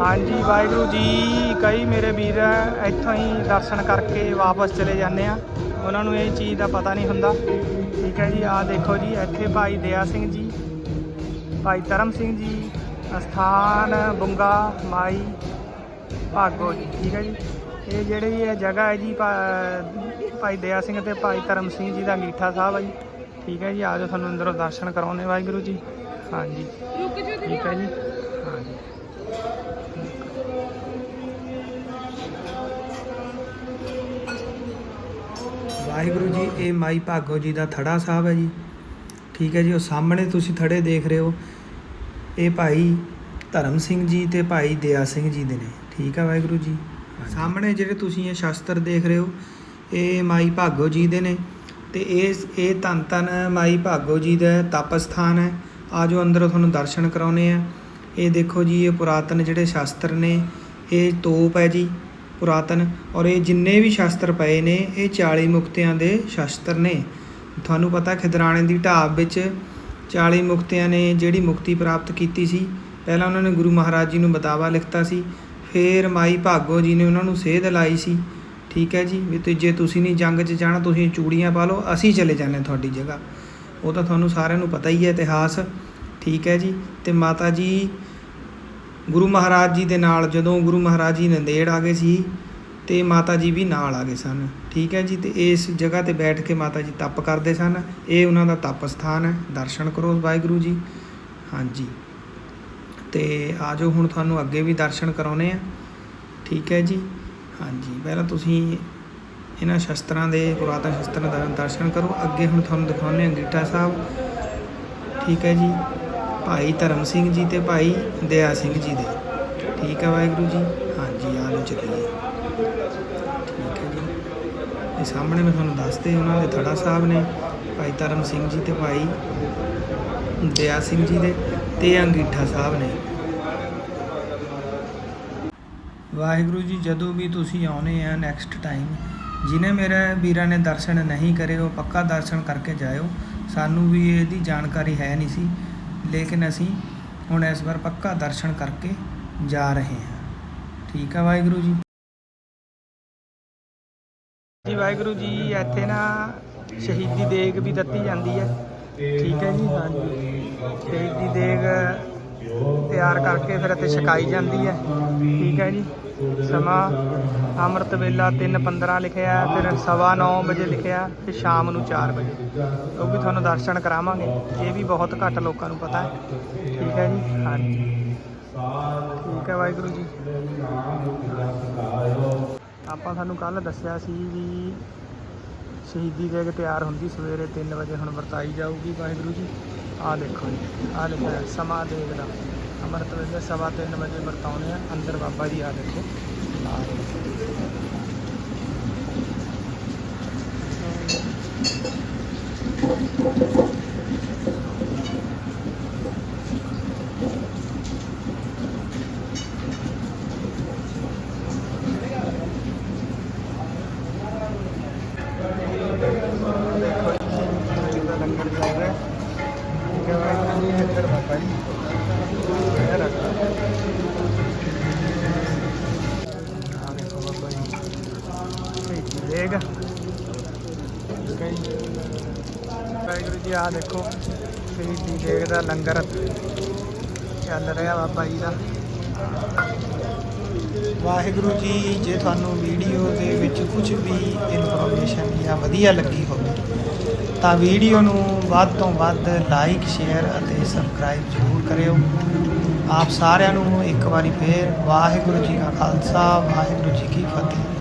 ਹਾਂਜੀ, ਵਾਹਿਗੁਰੂ ਜੀ ਕਈ ਮੇਰੇ ਵੀਰ ਇੱਥੋਂ ਹੀ ਦਰਸ਼ਨ ਕਰਕੇ ਵਾਪਸ ਚਲੇ ਜਾਂਦੇ ਆ। ਉਹਨਾਂ ਨੂੰ ਇਹ ਚੀਜ਼ ਦਾ ਪਤਾ ਨਹੀਂ ਹੁੰਦਾ। ਠੀਕ ਹੈ ਜੀ, ਆਹ ਦੇਖੋ ਜੀ, ਇੱਥੇ ਭਾਈ ਦਇਆ ਸਿੰਘ ਜੀ, ਭਾਈ ਧਰਮ ਸਿੰਘ ਜੀ, ਅਸਥਾਨ, ਬੁੰਗਾ, ਮਾਈ, ਭਾਗੋ ਜੀ, ਠੀਕ ਹੈ ਜੀ। ਇਹ ਜਿਹੜੀ ਇਹ ਜਗ੍ਹਾ ਹੈ ਜੀ, ਭਾ- ਭਾਈ ਦਇਆ ਸਿੰਘ ਤੇ ਭਾਈ ਧਰਮ ਸਿੰਘ ਜੀ ਦਾ ਮੀਠਾ ਸਾਹਿਬ ਹੈ ਜੀ। ਠੀਕ ਹੈ ਜੀ ਆਜੋ ਤੁਹਾਨੂੰ ਅੰਦਰੋਂ ਦਰਸ਼ਨ ਕਰਾਉਣੇ ਵਾਹਿਗੁਰੂ ਜੀ। ਹਾਂਜੀ। ਠੀਕ ਹੈ ਜੀ। ਵਾਹਿਗੁਰੂ ਜੀ ਇਹ ਮਾਈ ਭਾਗੋ ਜੀ ਦਾ ਥੜਾ ਸਾਹਿਬ ਹੈ ਜੀ। ਠੀਕ ਹੈ ਜੀ ਉਹ ਸਾਹਮਣੇ ਤੁਸੀਂ ਥੜੇ ਦੇਖ ਰਹੇ ਹੋ। ਇਹ ਭਾਈ ਧਰਮ ਸਿੰਘ ਜੀ ਤੇ ਭਾਈ ਦਇਆ ਸਿੰਘ ਜੀ ਦੇ ਨੇ। ਠੀਕ ਹੈ ਵਾਹਿਗੁਰੂ ਜੀ। ਸਾਹਮਣੇ ਜਿਹੜੇ ਤੁਸੀਂ ਇਹ ਸ਼ਸਤਰ ਦੇਖ ਰਹੇ ਹੋ ਇਹ ਮਾਈ ਭਾਗੋ ਜੀ ਦੇ ਨੇ ਤੇ ਇਹ ਇਹ ਧੰਨ ਧੰਨ ਮਾਈ ਭਾਗੋ ਜੀ ਦਾ ਤਪ ਸਥਾਨ ਹੈ ਆਜੋ ਅੰਦਰੋਂ ਤੁਹਾਨੂੰ ਦਰਸ਼ਨ ਕਰਾਉਨੇ ਆ ਇਹ ਦੇਖੋ ਜੀ ਇਹ ਪੁਰਾਤਨ ਜਿਹੜੇ ਸ਼ਸਤਰ ਨੇ ਇਹ ਤੋਪ ਹੈ ਜੀ। ਪੁਰਾਤਨ ਔਰ ਇਹ ਜਿੰਨੇ ਵੀ ਸ਼ਾਸਤਰ ਪਏ ਨੇ, ਇਹ 40 ਮੁਕਤਿਆਂ ਦੇ ਸ਼ਸਤਰ ਨੇ। ਤੁਹਾਨੂੰ ਪਤਾ ਖਿਦਰਾਣੇ ਦੀ ਢਾਬ ਵਿੱਚ 40 ਮੁਕਤਿਆਂ ਨੇ ਜਿਹੜੀ ਮੁਕਤੀ ਪ੍ਰਾਪਤ ਕੀਤੀ ਸੀ, ਪਹਿਲਾਂ ਉਹਨਾਂ ਨੇ ਗੁਰੂ ਮਹਾਰਾਜ ਜੀ ਨੂੰ ਬਤਾਵਾ ਲਿਖਤਾ ਸੀ, ਫਿਰ ਮਾਈ ਭਾਗੋ ਜੀ ਨੇ ਉਹਨਾਂ ਨੂੰ ਸੇਧ ਲਾਈ ਸੀ। ਠੀਕ ਹੈ ਜੀ, ਵੀ ਤੇ ਜੇ ਤੁਸੀਂ ਨਹੀਂ ਜੰਗ 'ਚ ਜਾਣਾ, ਤੁਸੀਂ ਚੂੜੀਆਂ ਪਾ ਲਓ, ਅਸੀਂ ਚਲੇ ਜਾਂਦੇ ਹਾਂ ਤੁਹਾਡੀ ਜਗ੍ਹਾ। ਉਹ ਤਾਂ ਤੁਹਾਨੂੰ ਸਾਰਿਆਂ ਨੂੰ ਪਤਾ ਹੀ ਹੈ ਇਤਿਹਾਸ। ਠੀਕ ਹੈ ਜੀ, ਤੇ ਮਾਤਾ ਜੀ ਗੁਰੂ ਮਹਾਰਾਜ ਜੀ ਦੇ ਨਾਲ ਜਦੋਂ ਗੁਰੂ ਮਹਾਰਾਜ ਜੀ ਨੰਦੇੜ ਆ ਗਏ ਸੀ ਤੇ ਮਾਤਾ ਜੀ ਵੀ ਨਾਲ ਆ ਗਏ ਸਨ, ਠੀਕ ਹੈ ਜੀ? ਤੇ ਇਸ ਜਗ੍ਹਾ ਤੇ ਬੈਠ ਕੇ ਮਾਤਾ ਜੀ ਤਪ ਕਰਦੇ ਸਨ। ਇਹ ਉਹਨਾਂ ਦਾ ਤਪ ਸਥਾਨ ਹੈ, ਦਰਸ਼ਨ ਕਰੋ ਵਾਹਿਗੁਰੂ ਜੀ। ਹਾਂਜੀ। ਤੇ ਆਜੋ ਹੁਣ ਤੁਹਾਨੂੰ ਅੱਗੇ ਵੀ ਦਰਸ਼ਨ ਕਰਾਉਨੇ ਆ। ਠੀਕ ਹੈ ਜੀ? ਹਾਂਜੀ। ਪਹਿਲਾਂ ਤੁਸੀਂ ਇਹਨਾਂ ਸ਼ਸਤਰਾਂ ਦੇ, ਪੁਰਾਤਨ ਸ਼ਸਤਰਾਂ ਦਾ ਦਰਸ਼ਨ ਕਰੋ। ਅੱਗੇ ਹੁਣ ਤੁਹਾਨੂੰ ਦਿਖਾਉਂਦੇ ਅੰਗੀਠਾ ਸਾਹਿਬ। ਠੀਕ ਹੈ ਜੀ? ਭਾਈ ਧਰਮ ਸਿੰਘ ਜੀ ਤੇ ਭਾਈ ਦਇਆ ਸਿੰਘ ਜੀ ਦੇ। ਠੀਕ ਹੈ ਵਾਹਿਗੁਰੂ ਜੀ? ਹਾਂਜੀ ਆ ਲੋ ਚੱਲੀਏ ਠੀਕ ਹੈ ਜੀ। ਇਹ ਸਾਹਮਣੇ ਮੈਂ ਤੁਹਾਨੂੰ ਦੱਸਦੇ ਉਹਨਾਂ ਦੇ ਥੜਾ ਸਾਹਿਬ ਨੇ, ਭਾਈ ਧਰਮ ਸਿੰਘ ਜੀ ਤੇ ਭਾਈ ਦਇਆ ਸਿੰਘ ਜੀ ਦੇ ਤੇ ਅੰਗੀਠਾ ਸਾਹਿਬ ਨੇ। ਵਾਹਿਗੁਰੂ ਜੀ, ਜਦੋਂ ਵੀ ਤੁਸੀਂ ਆਉਨੇ ਆ ਨੈਕਸਟ ਟਾਈਮ ਜਿਨੇ ਮੇਰੇ ਵੀਰਾਂ ਨੇ ਦਰਸ਼ਨ ਨਹੀਂ ਕਰੇ, ਉਹ ਪੱਕਾ ਦਰਸ਼ਨ ਕਰਕੇ ਜਾਇਓ। ਸਾਨੂੰ ਵੀ ਇਹਦੀ ਜਾਣਕਾਰੀ ਹੈ ਨਹੀਂ ਸੀ। ਲੇਕਿਨ ਅਸੀਂ ਹੁਣ ਇਸ ਵਾਰ ਪੱਕਾ ਦਰਸ਼ਨ ਕਰਕੇ ਜਾ ਰਹੇ ਹਾਂ। ਠੀਕ ਹੈ ਵਾਹਿਗੁਰੂ ਜੀ। ਜੀ ਵਾਹਿਗੁਰੂ ਜੀ, ਇੱਥੇ ਨਾ ਸ਼ਹੀਦੀ ਦੇਗ ਵੀ ਦਿੱਤੀ ਜਾਂਦੀ ਹੈ। ਠੀਕ ਹੈ ਜੀ, ਹਾਂਜੀ। ਸ਼ਹੀਦੀ ਦੇਗ ਤਿਆਰ ਕਰਕੇ ਫਿਰ ਇੱਥੇ ਛਕਾਈ ਜਾਂਦੀ ਹੈ। ਠੀਕ ਹੈ ਜੀ। ਸਮਾਂ ਅੰਮ੍ਰਿਤ ਵੇਲਾ 3:15 ਲਿਖਿਆ ਫਿਰ ਸਵਾ ਨੌ ਵਜੇ ਲਿਖਿਆ ਹੈ, ਤੇ ਸ਼ਾਮ ਨੂੰ 4 ਵਜੇ। ਉਹ ਵੀ ਤੁਹਾਨੂੰ ਦਰਸ਼ਨ ਕਰਾਵਾਂਗੇ। ਇਹ ਵੀ ਬਹੁਤ ਘੱਟ ਲੋਕਾਂ ਨੂੰ ਪਤਾ ਹੈ। ਠੀਕ ਹੈ ਜੀ। ਹਾਂਜੀ। ਠੀਕ ਹੈ ਵਾਹਿਗੁਰੂ ਜੀ। ਆਪਾਂ ਤੁਹਾਨੂੰ ਕੱਲ ਦੱਸਿਆ ਸੀ ਵੀ ਸ਼ਹੀਦੀ ਦੇਗ ਤਿਆਰ ਹੁੰਦੀ ਸਵੇਰੇ 3 ਵਜੇ ਹੁਣ ਵਰਤਾਈ ਜਾਊਗੀ ਵਾਹਿਗੁਰੂ ਜੀ। ਆ ਦੇਖੋ ਜੀ ਆਹ ਲਿਖਿਆ ਹੈ, ਸਮਾਂ ਦੇਗ ਦਾ ਅੰਮ੍ਰਿਤ ਵੇਲੇ ਸਵਾ ਤਿੰਨ ਵਜੇ ਵਰਤਾਉਣੇ ਆ ਅੰਦਰ ਬਾਬਾ ਜੀ ਆ ਦੇਖੋ ਆ ਰਹੇ। ਠੀਕ ਹੈ ਵਾਹਿਗੁਰੂ ਜੀ ਅੰਦਰ ਆ ਦੇਖੋ ਬਾਬਾ ਜੀ ਦੇਗ ਦੇਗ ਦਾ ਲੰਗਰ ਚੱਲ ਰਿਹਾ ਬਾਬਾ ਜੀ ਦਾ ਵਾਹਿਗੁਰੂ ਜੀ ਜੇ ਤੁਹਾਨੂੰ ਵੀਡੀਓ ਦੇ ਵਿੱਚ ਕੁਝ ਵੀ ਇਨਫੋਰਮੇਸ਼ਨ ਜਾਂ ਵਧੀਆ ਲੱਗੀ ਹੋਵੇ ਤਾਂ ਵੀਡੀਓ ਨੂੰ ਵੱਧ ਤੋਂ ਵੱਧ ਲਾਈਕ ਸ਼ੇਅਰ ਅਤੇ ਸਬਸਕ੍ਰਾਈਬ ਜ਼ਰੂਰ ਕਰਿਓ। ਆਪ ਸਾਰਿਆਂ ਨੂੰ ਇੱਕ ਵਾਰੀ ਫੇਰ ਵਾਹਿਗੁਰੂ ਜੀ ਕਾ ਖਾਲਸਾ, ਵਾਹਿਗੁਰੂ ਜੀ ਕੀ ਫਤਿਹ।